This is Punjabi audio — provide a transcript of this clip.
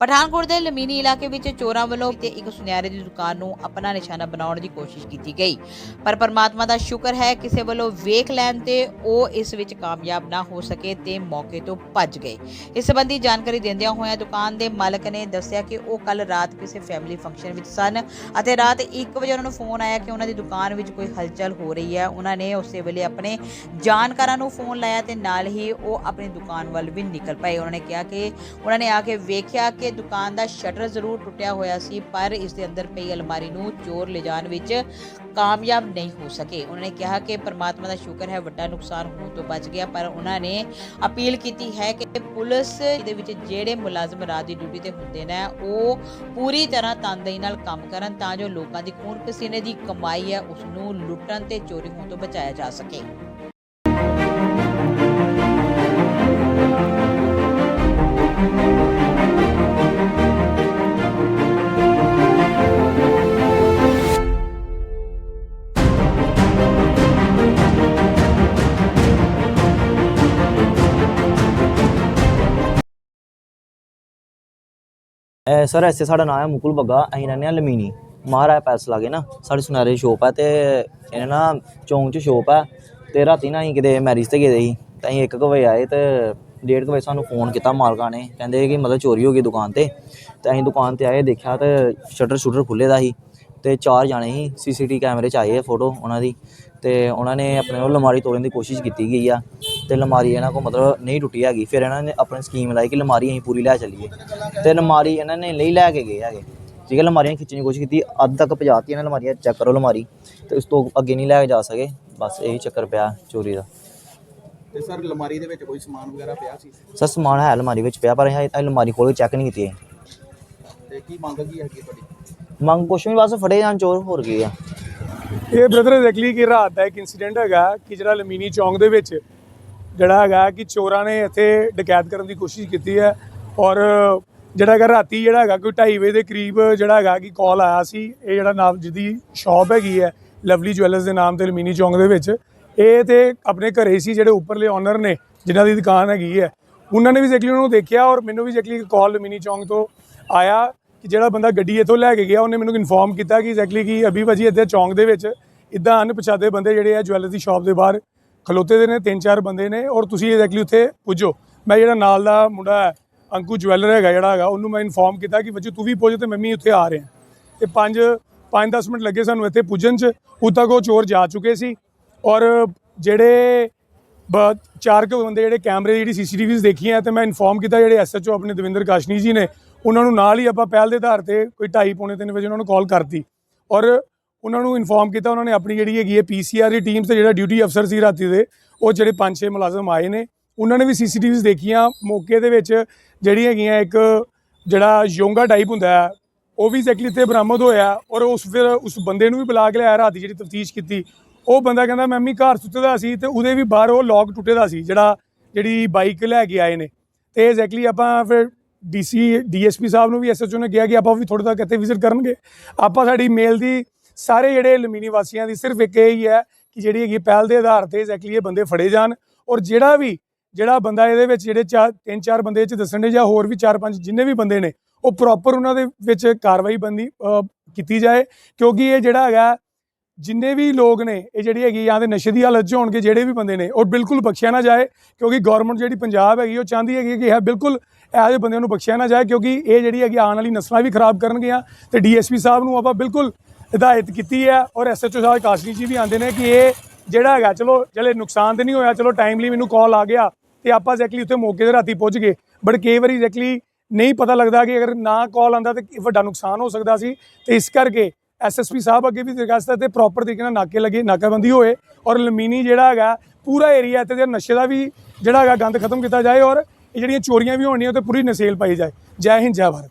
ਪਠਾਨਕੋਟ ਦੇ ਲਮੀਨੀ ਇਲਾਕੇ ਵਿੱਚ ਚੋਰਾਂ ਵੱਲੋਂ ਤੇ ਇੱਕ ਸੁਨਿਆਰੇ ਦੀ ਦੁਕਾਨ ਨੂੰ ਆਪਣਾ ਨਿਸ਼ਾਨਾ ਬਣਾਉਣ ਦੀ ਕੋਸ਼ਿਸ਼ ਕੀਤੀ ਗਈ। ਪਰ ਪਰਮਾਤਮਾ ਦਾ ਸ਼ੁਕਰ ਹੈ, ਕਿਸੇ ਵੱਲੋਂ ਵੇਖ ਲੈਣ ਤੇ ਉਹ ਇਸ ਵਿੱਚ ਕਾਮਯਾਬ ਨਾ ਹੋ ਸਕੇ ਤੇ ਮੌਕੇ ਤੋਂ ਭੱਜ ਗਏ। ਇਸ ਸੰਬੰਧੀ ਜਾਣਕਾਰੀ ਦਿੰਦਿਆਂ ਹੋਇਆਂ ਦੁਕਾਨ ਦੇ ਮਾਲਕ ਨੇ ਦੱਸਿਆ ਕਿ ਉਹ ਕੱਲ ਰਾਤ ਕਿਸੇ ਫੈਮਿਲੀ ਫੰਕਸ਼ਨ ਵਿੱਚ ਸਨ ਅਤੇ ਰਾਤ 1 ਵਜੇ ਉਹਨਾਂ ਨੂੰ ਫੋਨ ਆਇਆ ਕਿ ਉਹਨਾਂ ਦੀ ਦੁਕਾਨ ਵਿੱਚ ਕੋਈ ਹਲਚਲ ਹੋ ਰਹੀ ਹੈ। ਉਹਨਾਂ ਨੇ ਉਸੇ ਵੇਲੇ ਆਪਣੇ ਜਾਣਕਾਰਾਂ ਨੂੰ ਫੋਨ ਲਾਇਆ ਤੇ ਨਾਲ ਹੀ ਉਹ ਆਪਣੀ ਦੁਕਾਨ ਵੱਲ ਵੀ ਨਿਕਲ ਪਏ। ਉਹਨਾਂ ਨੇ ਕਿਹਾ ਕਿ ਉਹਨਾਂ ਨੇ ਆ ਕੇ ਵੇਖਿਆ ਕਿ ਦੁਕਾਨ ਦਾ ਸ਼ਟਰ ਜ਼ਰੂਰ ਟੁੱਟਿਆ ਹੋਇਆ ਸੀ, ਪਰ ਇਸ ਦੇ ਅੰਦਰ ਪਈ ਅਲਮਾਰੀ ਨੂੰ ਚੋਰ ਲਿਜਾਣ ਵਿੱਚ ਕਾਮਯਾਬ ਨਹੀਂ ਹੋ ਸਕੇ। ਉਹਨਾਂ ਨੇ ਕਿਹਾ ਕਿ ਪਰਮਾਤਮਾ ਦਾ ਸ਼ੁਕਰ ਹੈ, ਵੱਡਾ ਨੁਕਸਾਨ ਹੋਣ ਤੋਂ ਬਚ ਗਿਆ, ਪਰ ਉਹਨਾਂ ਨੇ ਅਪੀਲ ਕੀਤੀ ਹੈ ਕਿ ਪੁਲਿਸ ਦੇ ਵਿੱਚ ਜਿਹੜੇ ਮੁਲਾਜ਼ਮ ਰਾਤ ਦੀ ਡਿਊਟੀ ਤੇ ਹੁੰਦੇ ਨੇ, ਉਹ ਪੂਰੀ ਤਰ੍ਹਾਂ ਤਨਦੇਹੀ ਨਾਲ ਕੰਮ ਕਰਨ ਤਾਂ ਜੋ ਲੋਕਾਂ ਦੀ ਖੂਨ ਪਸੀਨੇ ਦੀ ਕਮਾਈ ਹੈ ਉਸ ਨੂੰ ਲੁੱਟਣ ਤੇ ਚੋਰੀ ਹੋਣ ਤੋਂ ਬਚਾਇਆ ਜਾ ਸਕੇ। ਸਰ ਐਸੇ ਸਾਡਾ ਨਾਮ ਹੈ ਮੁਕੁਲ ਬੱਗਾ, ਅਸੀਂ ਰਹਿੰਦੇ ਹਾਂ ਲਮੀਨੀ। ਮਹਾਰਾਜ ਪੈਸ ਲਾਗੇ ਨਾ, ਸਾਡੀ ਸੁਨਾਰੇ ਸ਼ੋਪ ਹੈ ਤੇ ਇਹਨਾਂ ਨਾ ਚੌਂਕ 'ਚ ਸ਼ੋਪ ਹੈ ਤੇ ਰਾਤੀ ਨਾ ਅਸੀਂ ਕਿਤੇ ਮੈਰਿਜ ਤੇ ਗਏ ਸੀ, ਤਾਂ ਅਸੀਂ 1 ਵਜੇ ਆਏ ਤੇ ਡੇਢ ਕੁ ਵਜੇ ਸਾਨੂੰ ਫੋਨ ਕੀਤਾ ਮਾਲਕਾਂ ਨੇ, ਕਹਿੰਦੇ ਕਿ ਮਤਲਬ ਚੋਰੀ ਹੋ ਗਈ ਦੁਕਾਨ ਤੇ ਤੇ ਅਸੀਂ ਦੁਕਾਨ ਤੇ ਆਏ, ਦੇਖਿਆ ਤੇ ਸ਼ਟਰ ਸ਼ੂਟਰ ਖੁੱਲੇ ਦਾ ਸੀ ਤੇ ਚਾਰ ਜਾਣੇ ਸੀ ਸੀਸੀਟੀ ਕੈਮਰੇ 'ਚ ਆਏ ਆ ਫੋਟੋ ਉਹਨਾਂ ਦੀ, ਤੇ ਉਹਨਾਂ ਨੇ ਆਪਣੇ ਉਹ ਅਲਮਾਰੀ ਤੋੜਨ ਦੀ ਕੋਸ਼ਿਸ਼ ਕੀਤੀ ਗਈ ਆ। ਤੇ ਅਲਮਾਰੀ ਇਹਨਾਂ ਕੋਲ ਮਤਲਬ ਨਹੀਂ ਟੁੱਟੀ ਹੈਗੀ। ਫਿਰ ਇਹਨਾਂ ਨੇ ਆਪਣੀ ਸਕੀਮ ਲਾਈ ਕਿ ਅਲਮਾਰੀ ਅਸੀਂ ਪੂਰੀ ਲੈ ਚੱਲੀਏ। ਤੇ ਅਲਮਾਰੀ ਇਹਨਾਂ ਨੇ ਲਈ ਲੈ ਕੇ ਗਏ ਹੈਗੇ। ਠੀਕ ਹੈ ਅਲਮਾਰੀਆਂ ਖਿੱਚਣ ਦੀ ਕੋਸ਼ਿਸ਼ ਕੀਤੀ ਅੱਧ ਤੱਕ ਪਹੁੰਚਾਤੀ ਇਹਨਾਂ ਅਲਮਾਰੀਆਂ ਚੈੱਕ ਕਰੋ ਅਲਮਾਰੀ। ਤੇ ਉਸ ਤੋਂ ਅੱਗੇ ਨਹੀਂ ਲੈ ਕੇ ਜਾ ਸਕੇ। ਬਸ ਇਹੀ ਚੱਕਰ ਪਿਆ ਚੋਰੀ ਦਾ। ਤੇ ਸਰ ਅਲਮਾਰੀ ਦੇ ਵਿੱਚ ਕੋਈ ਸਮਾਨ ਵਗੈਰਾ ਪਿਆ ਸੀ? ਸਰ ਸਮਾਨ ਹੈ ਅਲਮਾਰੀ ਵਿੱਚ ਪਿਆ ਪਰ ਇਹ ਅਲਮਾਰੀ ਖੋਲ ਕੇ ਚੈੱਕ ਨਹੀਂ ਕੀਤੀ। ਤੇ ਕੀ ਮੰਗ ਕੀ ਹੈਗੀ ਤੁਹਾਡੀ? ਮੰਗ ਕੁਛ ਵੀ ਬਸ ਫੜੇ ਜਾਣ ਚੋਰ ਹੋਰ ਕੀ ਆ। ਇਹ ਬ੍ਰਦਰ ਐਗਜ਼ੈਕਟਲੀ ਕਿ ਰਾਤ ਦਾ ਇੱਕ ਇਨਸੀਡੈਂਟ ਹੈਗਾ ਕਿ ਜਿਹੜਾ ਲਮੀਨੀ ਚੌਂਕ ਦੇ ਵਿੱਚ ਜਿਹੜਾ ਹੈਗਾ ਕਿ ਚੋਰਾਂ ਨੇ ਇੱਥੇ ਡਕੈਤ ਕਰਨ ਦੀ ਕੋਸ਼ਿਸ਼ ਕੀਤੀ ਹੈ ਔਰ ਜਿਹੜਾ ਹੈਗਾ ਰਾਤੀ ਜਿਹੜਾ ਹੈਗਾ ਕੋਈ 2:30 ਵਜੇ ਦੇ ਕਰੀਬ ਜਿਹੜਾ ਹੈਗਾ ਕਿ ਕਾਲ ਆਇਆ ਸੀ, ਇਹ ਜਿਹੜਾ ਨਾਮ ਜਿਹਦੀ ਸ਼ਾਪ ਹੈਗੀ ਹੈ ਲਵਲੀ ਜੁਐਲਰਸ ਦੇ ਨਾਮ ਤੇ ਲਮੀਨੀ ਚੌਂਕ ਦੇ ਵਿੱਚ, ਇਹ ਤੇ ਆਪਣੇ ਘਰੇ ਸੀ ਜਿਹੜੇ ਉੱਪਰਲੇ ਓਨਰ ਨੇ ਜਿਨ੍ਹਾਂ ਦੀ ਦੁਕਾਨ ਹੈਗੀ ਹੈ। ਉਹਨਾਂ ਨੇ ਵੀ ਐਗਜ਼ੈਕਟਲੀ ਉਹਨੂੰ ਦੇਖਿਆ ਔਰ ਮੈਨੂੰ ਵੀ ਜ਼ੈਕਲੀ ਕਾਲ ਲਮੀਨੀ ਚੌਂਕ ਤੋਂ ਆਇਆ ਕਿ ਜਿਹੜਾ ਬੰਦਾ ਗੱਡੀ ਇੱਥੋਂ ਲੈ ਕੇ ਗਿਆ, ਉਹਨੇ ਮੈਨੂੰ ਇਨਫੋਰਮ ਕੀਤਾ ਕਿ ਐਗਜ਼ੈਕਟਲੀ ਕਿ ਅਭੀ ਭਾਜੀ ਇੱਥੇ ਚੌਂਕ ਦੇ ਵਿੱਚ ਇਦਾਂ ਅਣਪਛਾਤੇ ਬੰਦੇ ਜਿਹੜੇ ਆ ਜੁਐਲਰ ਦੀ ਸ਼ਾਪ ਦੇ ਬਾਹਰ ਖਲੋਤੇ ਦੇ ਨੇ, ਤਿੰਨ ਚਾਰ ਬੰਦੇ ਨੇ ਔਰ ਤੁਸੀਂ ਐਗਜ਼ੈਕਟਲੀ ਉੱਥੇ ਪੁੱਜੋ। ਮੈਂ ਜਿਹੜਾ ਨਾਲ ਦਾ ਮੁੰਡਾ ਹੈ, ਅੰਕੂ ਜੁਐਲਰ ਹੈਗਾ, ਜਿਹੜਾ ਹੈਗਾ, ਉਹਨੂੰ ਮੈਂ ਇਨਫੋਰਮ ਕੀਤਾ ਕਿ ਬੱਚੇ ਤੂੰ ਵੀ ਪੁੱਜ ਤੇ ਮੈਂ ਵੀ ਉੱਥੇ ਆ ਰਿਹਾ। ਤੇ 5 5-10 ਮਿੰਟ ਲੱਗੇ ਸਾਨੂੰ ਇੱਥੇ ਪੁੱਜਣ 'ਚ। ਉਦੋਂ ਤੱਕ ਉਹ ਚੋਰ ਜਾ ਚੁੱਕੇ ਸੀ ਔਰ ਜਿਹੜੇ ਬ- ਚਾਰ ਕੁ ਬੰਦੇ ਜਿਹੜੇ ਕੈਮਰੇ ਦੀ ਜਿਹੜੀ ਸੀਸੀਟੀਵੀਜ਼ ਦੇਖੀਆਂ ਤੇ ਮੈਂ ਇਨਫੋਰਮ ਕੀਤਾ ਜਿਹੜੇ ਐਸਐਚਓ ਆਪਣੇ ਦਵਿੰਦਰ ਕਾਸ਼ਨੀ ਜੀ ਨੇ, ਉਹਨਾਂ ਨੂੰ ਨਾਲ ਹੀ ਆਪਾਂ ਪਹਿਲ ਦੇ ਆਧਾਰ ਤੇ ਕੋਈ 2:30 ਪੌਣੇ 3 ਵਜੇ ਉਹਨਾਂ ਨੂੰ ਕਾਲ ਕਰਤੀ। ਔਰ ਉਹਨਾਂ ਨੂੰ ਇਨਫੋਰਮ ਕੀਤਾ, ਉਹਨਾਂ ਨੇ ਆਪਣੀ ਜਿਹੜੀ ਹੈਗੀ ਹੈ ਪੀਸੀਆਰ ਦੀ ਟੀਮ ਤੇ ਜਿਹੜਾ ਡਿਊਟੀ ਅਫਸਰ ਸੀ ਰਾਤੀ ਦੇ, ਉਹ ਜਿਹੜੇ 5-6 ਮੁਲਾਜ਼ਮ ਆਏ ਨੇ। ਉਹਨਾਂ ਨੇ ਵੀ ਸੀਸੀਟੀਵੀਜ਼ ਦੇਖੀਆਂ। ਮੌਕੇ ਦੇ ਵਿੱਚ ਜਿਹੜੀ ਹੈਗੀਆਂ ਇੱਕ ਜਿਹੜਾ ਯੋਂਗਾ ਟਾਈਪ ਹੁੰਦਾ ਹੈ, ਉਹ ਵੀ ਐਗਜ਼ੈਕਟਲੀ ਇੱਥੇ ਬਰਾਮਦ ਹੋਇਆ ਔਰ ਉਸ ਫਿਰ ਉਸ ਬੰਦੇ ਨੂੰ ਵੀ ਬੁਲਾ ਕੇ ਲਿਆਇਆ, ਰਾਤੀ ਜਿਹੜੀ ਤਫਤੀਸ਼ ਕੀਤੀ। ਉਹ ਬੰਦਾ ਕਹਿੰਦਾ, ਮੈਂ ਵੀ ਘਰ ਸੁੱਤੇ ਦਾ ਸੀ ਤੇ ਉਹਦੇ ਵੀ ਬਾਹਰ ਉਹ ਲੌਕ ਟੁੱਟੇ ਦਾ ਸੀ, ਜਿਹੜਾ ਜਿਹੜੀ ਬਾਈਕ ਲੈ ਕੇ ਆਏ ਨੇ। ਤੇ ਐਗਜ਼ੈਕਟਲੀ ਆਪਾਂ ਫਿਰ ਡੀਸੀ ਡੀਐਸਪੀ ਸਾਹਿਬ ਨੂੰ ਵੀ ਐਸਐਚਓ ਨੇ ਕਿਹਾ ਕਿ ਆਪਾਂ ਵੀ ਥੋੜੇ ਤੱਕ ਇੱਥੇ ਵਿਜ਼ਿਟ ਕਰਨਗੇ। ਆਪਾਂ ਸਾਡੀ ਮੇਲ ਦੀ ਸਾਰੇ ਜਿਹੜੇ ਲਮੀਨੀ ਵਾਸੀਆਂ ਦੀ ਸਿਰਫ ਇੱਕ ਇਹ ਹੀ ਹੈ ਕਿ ਜਿਹੜੀ ਹੈਗੀ ਪਹਿਲ ਦੇ ਆਧਾਰ ਤੇ ਐਗਜ਼ੈਕਟਲੀ ਇਹ ਬੰਦੇ ਫੜੇ ਜਾਣ ਔਰ ਜਿਹੜਾ ਵੀ, ਜਿਹੜਾ ਬੰਦਾ ਇਹਦੇ ਵਿੱਚ ਜਿਹੜੇ ਚਾਰ, ਤਿੰਨ ਚਾਰ ਬੰਦੇ ਚ ਦੱਸਣ ਦੇ ਜਾਂ ਹੋਰ ਵੀ ਚਾਰ ਪੰਜ ਜਿੰਨੇ ਵੀ ਬੰਦੇ ਨੇ, ਉਹ ਪ੍ਰੋਪਰ ਉਹਨਾਂ ਦੇ ਵਿੱਚ ਕਾਰਵਾਈ ਬੰਦੀ ਕੀਤੀ ਜਾਏ, ਕਿਉਂਕਿ ਇਹ ਜਿਹੜਾ ਹੈਗਾ, ਜਿੰਨੇ ਵੀ ਲੋਕ ਨੇ, ਇਹ ਜਿਹੜੀ ਹੈਗੀ ਜਾਂ ਤੇ ਨਸ਼ੇ ਦੀ ਹਾਲਤ 'ਚ ਹੋਣਗੇ ਜਿਹੜੇ ਵੀ ਬੰਦੇ ਨੇ, ਉਹ ਬਿਲਕੁਲ ਬਖਸ਼ਿਆ ਨਾ ਜਾਏ, ਕਿਉਂਕਿ ਗਵਰਨਮੈਂਟ ਜਿਹੜੀ ਪੰਜਾਬ ਹੈਗੀ ਉਹ ਚਾਹੁੰਦੀ ਹੈਗੀ ਕਿ ਇਹ ਬਿਲਕੁਲ ਇਹੋ ਜਿਹੇ ਬੰਦਿਆਂ ਨੂੰ ਬਖਸ਼ਿਆ ਨਾ ਜਾਏ, ਕਿਉਂਕਿ ਇਹ ਜਿਹੜੀ ਹੈਗੀ ਆਉਣ ਵਾਲੀ ਨਸਲਾਂ ਵੀ ਖਰਾਬ ਕਰਨਗੀਆਂ ਤੇ ਡੀਐਸਪੀ ਸਾਹਿਬ ਨੂੰ ਆਪਾਂ ਬਿਲਕੁਲ ਹਦਾਇਤ ਕੀਤੀ ਹੈ ਔਰ ਐਸਐਚਓ ਸਾਹਿਬ ਕਾਸ਼ਨੀ ਜੀ ਵੀ ਆਂਦੇ ਨੇ ਕਿ ਇਹ ਜਿਹੜਾ ਹੈਗਾ, ਚਲੋ, ਚਲੇ ਨੁਕਸਾਨ ਤੇ ਨਹੀਂ ਹੋਇਆ, ਚਲੋ ਟਾਈਮਲੀ ਮੈਨੂੰ ਕਾਲ ਆ ਗਿਆ ਤੇ ਆਪਾਂ ਐਗਜ਼ੈਕਟਲੀ ਉੱਥੇ ਮੌਕੇ ਤੇ ਰਾਤੀ ਪਹੁੰਚ ਗਏ। ਬਟ ਕਈ ਵਾਰੀ ਐਗਜ਼ੈਕਟਲੀ ਨਹੀਂ ਪਤਾ ਲੱਗਦਾ ਕਿ ਅਗਰ ਨਾ ਕਾਲ ਆਂਦਾ ਤੇ ਵੱਡਾ ਨੁਕਸਾਨ ਹੋ ਸਕਦਾ ਸੀ। ਤੇ ਇਸ ਕਰਕੇ ਐਸਐਸਪੀ ਸਾਹਿਬ ਅੱਗੇ ਵੀ ਦਰਖਾਸਤ ਹੈ ਤੇ ਪ੍ਰੋਪਰ ਤਰੀਕੇ ਨਾਲ ਨਾਕੇ ਲੱਗੇ, ਨਾਕਾਬੰਦੀ ਹੋਏ ਔਰ ਲਮੀਨੀ ਜਿਹੜਾ ਹੈਗਾ, ਪੂਰਾ ਏਰੀਆ ਇੱਥੇ ਦੇ ਨਸ਼ੇ ਦਾ ਵੀ ਜਿਹੜਾ ਹੈਗਾ ਗੰਦ ਖਤਮ ਕੀਤਾ ਜਾਏ ਔਰ ਇਹ ਜਿਹੜੀਆਂ ਚੋਰੀਆਂ ਵੀ ਹੋਣੀਆਂ ਤੇ ਪੂਰੀ ਨਸੇਲ ਪਾਈ ਜਾਏ। ਜੈ ਹਿੰਦ, ਜੈ ਭਾਰਤ।